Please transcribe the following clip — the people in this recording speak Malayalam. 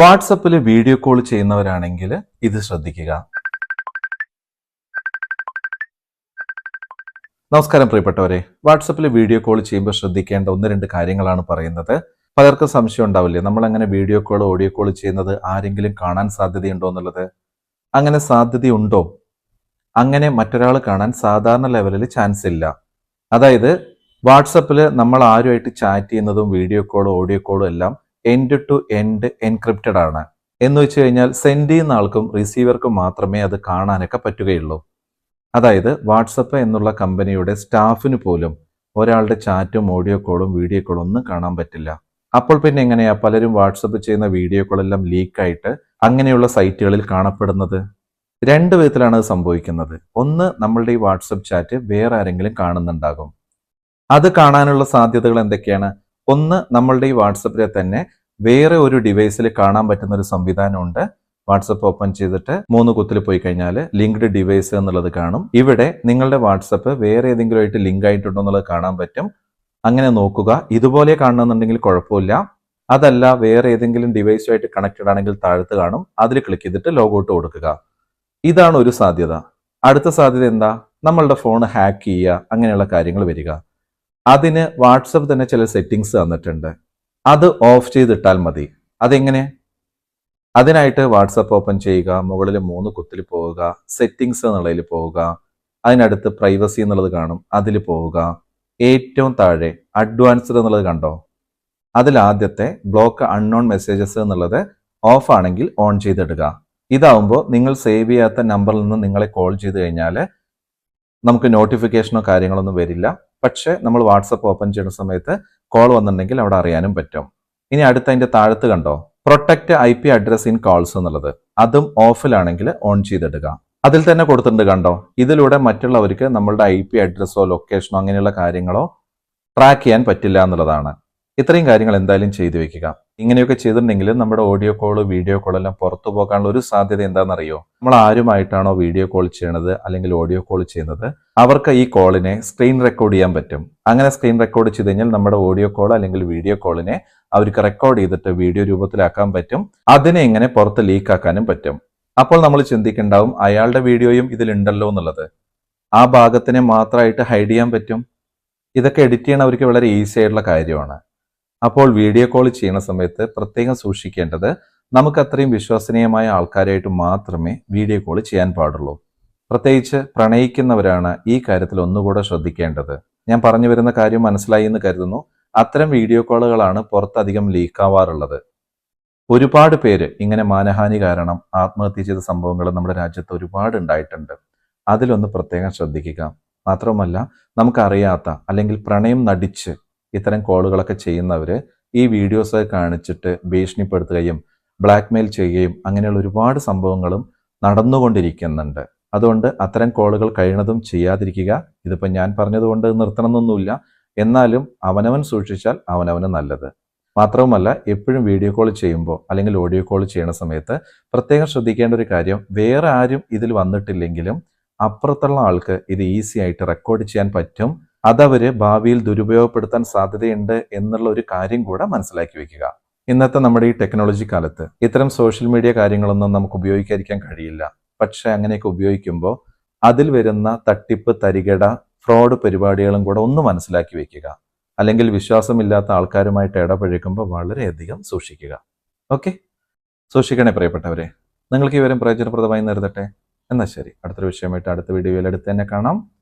വാട്സപ്പിൽ വീഡിയോ കോൾ ചെയ്യുന്നവരാണെങ്കിൽ ഇത് ശ്രദ്ധിക്കുക. നമസ്കാരം പ്രിയപ്പെട്ടവരെ. വാട്സപ്പിൽ വീഡിയോ കോൾ ചെയ്യുമ്പോൾ ശ്രദ്ധിക്കേണ്ട ഒന്ന് രണ്ട് കാര്യങ്ങളാണ് പറയുന്നത്. പലർക്കും സംശയം ഉണ്ടാവില്ലേ? നമ്മൾ അങ്ങനെ വീഡിയോ കോൾ ഓഡിയോ കോൾ ചെയ്യുന്നത് ആരെങ്കിലും കാണാൻ സാധ്യതയുണ്ടോ എന്നുള്ളത്? അങ്ങനെ സാധ്യതയുണ്ടോ? അങ്ങനെ മറ്റൊരാൾ കാണാൻ സാധാരണ ലെവലിൽ ചാൻസ് ഇല്ല. അതായത് വാട്സപ്പിൽ നമ്മൾ ആരുമായിട്ട് ചാറ്റ് ചെയ്യുന്നതും വീഡിയോ കോളും ഓഡിയോ കോളും എല്ലാം എൻഡ് ടു എൻഡ് എൻക്രിപ്റ്റഡ് ആണ്. എന്ന് വെച്ച് കഴിഞ്ഞാൽ സെൻഡ് ചെയ്യുന്ന ആൾക്കും റിസീവർക്കും മാത്രമേ അത് കാണാനൊക്കെ പറ്റുകയുള്ളൂ. അതായത് വാട്സപ്പ് എന്നുള്ള കമ്പനിയുടെ സ്റ്റാഫിന് പോലും ഒരാളുടെ ചാറ്റും ഓഡിയോ കോളും വീഡിയോ കോളും ഒന്നും കാണാൻ പറ്റില്ല. അപ്പോൾ പിന്നെ എങ്ങനെയാ പലരും വാട്സപ്പ് ചെയ്യുന്ന വീഡിയോ കോളെല്ലാം ലീക്കായിട്ട് അങ്ങനെയുള്ള സൈറ്റുകളിൽ കാണപ്പെടുന്നത്? രണ്ട് വിധത്തിലാണ് അത് സംഭവിക്കുന്നത്. ഒന്ന് നമ്മളുടെ ഈ വാട്സപ്പ് ചാറ്റ് വേറെ ആരെങ്കിലും കാണുന്നുണ്ടാകും. അത് കാണാനുള്ള സാധ്യതകൾ എന്തൊക്കെയാണ്? ഒന്ന് നമ്മളുടെ ഈ വാട്സപ്പിലെ തന്നെ വേറെ ഒരു ഡിവൈസിൽ കാണാൻ പറ്റുന്ന ഒരു സംവിധാനമുണ്ട്. വാട്സപ്പ് ഓപ്പൺ ചെയ്തിട്ട് മൂന്ന് കുത്തിൽ പോയി കഴിഞ്ഞാൽ ലിങ്ക്ഡ് ഡിവൈസ് എന്നുള്ളത് കാണും. ഇവിടെ നിങ്ങളുടെ വാട്സപ്പ് വേറെ ഏതെങ്കിലും ആയിട്ട് ലിങ്ക് ആയിട്ടുണ്ടോ എന്നുള്ളത് കാണാൻ പറ്റും. അങ്ങനെ നോക്കുക. ഇതുപോലെ കാണണമെന്നുണ്ടെങ്കിൽ കുഴപ്പമില്ല. അതല്ല വേറെ ഏതെങ്കിലും ഡിവൈസുമായിട്ട് കണക്റ്റഡ് ആണെങ്കിൽ താഴത്ത് കാണും. അതിൽ ക്ലിക്ക് ചെയ്തിട്ട് ലോഗൗട്ട് കൊടുക്കുക. ഇതാണ് ഒരു സാധ്യത. അടുത്ത സാധ്യത എന്താ? നമ്മളുടെ ഫോൺ ഹാക്ക് ചെയ്യുക. അങ്ങനെയുള്ള കാര്യങ്ങൾ വരിക. അതിന് വാട്സപ്പ് തന്നെ ചില സെറ്റിങ്സ് തന്നിട്ടുണ്ട്. അത് ഓഫ് ചെയ്തിട്ടാൽ മതി. അതെങ്ങനെ? അതിനായിട്ട് വാട്സപ്പ് ഓപ്പൺ ചെയ്യുക മുകളിൽ മൂന്ന് കുത്തിൽ പോവുക സെറ്റിങ്സ് എന്നുള്ളതിൽ പോവുക അതിനടുത്ത് പ്രൈവസി എന്നുള്ളത് കാണും അതിൽ പോവുക. ഏറ്റവും താഴെ അഡ്വാൻസ്ഡ് എന്നുള്ളത് കണ്ടോ? അതിൽ ആദ്യത്തെ ബ്ലോക്ക് അൺനോൺ മെസ്സേജസ് എന്നുള്ളത് ഓഫ് ആണെങ്കിൽ ഓൺ ചെയ്തിടുക. ഇതാവുമ്പോൾ നിങ്ങൾ സേവ് ചെയ്യാത്ത നമ്പറിൽ നിന്ന് നിങ്ങളെ കോൾ ചെയ്ത് കഴിഞ്ഞാൽ നമുക്ക് നോട്ടിഫിക്കേഷനോ കാര്യങ്ങളൊന്നും വരില്ല. പക്ഷേ നമ്മൾ വാട്സപ്പ് ഓപ്പൺ ചെയ്യുന്ന സമയത്ത് കോൾ വന്നിട്ടുണ്ടെങ്കിൽ അവിടെ അറിയാനും പറ്റും. ഇനി അടുത്ത അതിന്റെ താഴത്ത് കണ്ടോ? Protect I P address in calls എന്നുള്ളത്. അതും ഓഫിലാണെങ്കിൽ ഓൺ ചെയ്തിടുക. അതിൽ തന്നെ കൊടുത്തിട്ടുണ്ട് കണ്ടോ? ഇതിലൂടെ മറ്റുള്ളവർക്ക് നമ്മളുടെ ഐ പി അഡ്രസ്സോ ലൊക്കേഷനോ അങ്ങനെയുള്ള കാര്യങ്ങളോ ട്രാക്ക് ചെയ്യാൻ പറ്റില്ല എന്നുള്ളതാണ്. ഇത്രയും കാര്യങ്ങൾ എന്തായാലും ചെയ്തു വെക്കുക. ഇങ്ങനെയൊക്കെ ചെയ്തിട്ടുണ്ടെങ്കിൽ നമ്മുടെ ഓഡിയോ കോൾ വീഡിയോ കോൾ എല്ലാം പുറത്തു പോകാനുള്ള ഒരു സാധ്യത എന്താണെന്നറിയോ? നമ്മൾ ആരുമായിട്ടാണോ വീഡിയോ കോൾ ചെയ്യണത് അല്ലെങ്കിൽ ഓഡിയോ കോൾ ചെയ്യുന്നത് അവർക്ക് ഈ കോളിനെ സ്ക്രീൻ റെക്കോർഡ് ചെയ്യാൻ പറ്റും. അങ്ങനെ സ്ക്രീൻ റെക്കോർഡ് ചെയ്ത് കഴിഞ്ഞാൽ നമ്മുടെ ഓഡിയോ കോൾ അല്ലെങ്കിൽ വീഡിയോ കോളിനെ അവർക്ക് റെക്കോർഡ് ചെയ്തിട്ട് വീഡിയോ രൂപത്തിലാക്കാൻ പറ്റും. അതിനെ ഇങ്ങനെ പുറത്ത് ലീക്ക് ആക്കാനും പറ്റും. അപ്പോൾ നമ്മൾ ചിന്തിക്കുന്നുണ്ടാവും അയാളുടെ വീഡിയോയും ഇതിലുണ്ടല്ലോ എന്നുള്ളത്. ആ ഭാഗത്തിനെ മാത്രമായിട്ട് ഹൈഡ് ചെയ്യാൻ പറ്റും. ഇതൊക്കെ എഡിറ്റ് ചെയ്യണവർക്ക് വളരെ ഈസി ആയിട്ടുള്ള കാര്യമാണ്. അപ്പോൾ വീഡിയോ കോൾ ചെയ്യുന്ന സമയത്ത് പ്രത്യേകം സൂക്ഷിക്കേണ്ടത് നമുക്ക് അത്രയും വിശ്വസനീയമായ ആൾക്കാരായിട്ട് മാത്രമേ വീഡിയോ കോൾ ചെയ്യാൻ പാടുള്ളൂ. പ്രത്യേകിച്ച് പ്രണയിക്കുന്നവരാണ് ഈ കാര്യത്തിൽ ഒന്നുകൂടെ ശ്രദ്ധിക്കേണ്ടത്. ഞാൻ പറഞ്ഞു വരുന്ന കാര്യം മനസ്സിലായി എന്ന് കരുതുന്നു. അത്തരം വീഡിയോ കോളുകളാണ് പുറത്തധികം ലീക്കാവാറുള്ളത് ഒരുപാട് പേര് ഇങ്ങനെ മാനഹാനി കാരണം ആത്മഹത്യ ചെയ്ത സംഭവങ്ങൾ നമ്മുടെ രാജ്യത്ത് ഒരുപാട് ഉണ്ടായിട്ടുണ്ട്. അതിലൊന്ന് പ്രത്യേകം ശ്രദ്ധിക്കുക. മാത്രവുമല്ല നമുക്കറിയാത്ത അല്ലെങ്കിൽ പ്രണയം നടിച്ച് ഇത്തരം കോളുകളൊക്കെ ചെയ്യുന്നവർ ഈ വീഡിയോസ് കാണിച്ചിട്ട് ഭീഷണിപ്പെടുത്തുകയും ബ്ലാക്ക്മെയിൽ ചെയ്യുകയും അങ്ങനെയുള്ള ഒരുപാട് സംഭവങ്ങളും നടന്നുകൊണ്ടിരിക്കുന്നുണ്ട്. അതുകൊണ്ട് അത്തരം കോളുകൾ കഴിയണതും ചെയ്യാതിരിക്കുക. ഇതിപ്പോൾ ഞാൻ പറഞ്ഞതുകൊണ്ട് നിർത്തണമെന്നൊന്നുമില്ല. എന്നാലും അവനവൻ സൂക്ഷിച്ചാൽ അവനവന് നല്ലത്. മാത്രവുമല്ല എപ്പോഴും വീഡിയോ കോൾ ചെയ്യുമ്പോൾ അല്ലെങ്കിൽ ഓഡിയോ കോൾ ചെയ്യുന്ന സമയത്ത് പ്രത്യേകം ശ്രദ്ധിക്കേണ്ട ഒരു കാര്യം വേറെ ആരും ഇതിൽ വന്നിട്ടില്ലെങ്കിലും അപ്പുറത്തുള്ള ആൾക്ക് ഇത് ഈസി ആയിട്ട് റെക്കോർഡ് ചെയ്യാൻ പറ്റും. അതവര് ഭാവിയിൽ ദുരുപയോഗപ്പെടുത്താൻ സാധ്യതയുണ്ട് എന്നുള്ള ഒരു കാര്യം കൂടെ മനസ്സിലാക്കി വെക്കുക. ഇന്നത്തെ നമ്മുടെ ഈ ടെക്നോളജി കാലത്ത് ഇത്തരം സോഷ്യൽ മീഡിയ കാര്യങ്ങളൊന്നും നമുക്ക് ഉപയോഗിക്കാതിരിക്കാൻ കഴിയില്ല. പക്ഷെ അങ്ങനെയൊക്കെ ഉപയോഗിക്കുമ്പോൾ അതിൽ വരുന്ന തട്ടിപ്പ് തരികട ഫ്രോഡ് പരിപാടികളും കൂടെ ഒന്ന് മനസ്സിലാക്കി വെക്കുക. അല്ലെങ്കിൽ വിശ്വാസമില്ലാത്ത ആൾക്കാരുമായിട്ട് ഇടപഴകുമ്പോൾ വളരെയധികം സൂക്ഷിക്കുക. ഓക്കെ? സൂക്ഷിക്കണേ പ്രിയപ്പെട്ടവരെ. നിങ്ങൾക്ക് ഈ വിവരം പ്രയോജനപ്രദമായി നേരിടട്ടെ? എന്നാൽ ശരി. അടുത്തൊരു വിഷയമായിട്ട് അടുത്ത വീഡിയോയിൽ അടുത്ത് തന്നെ കാണാം.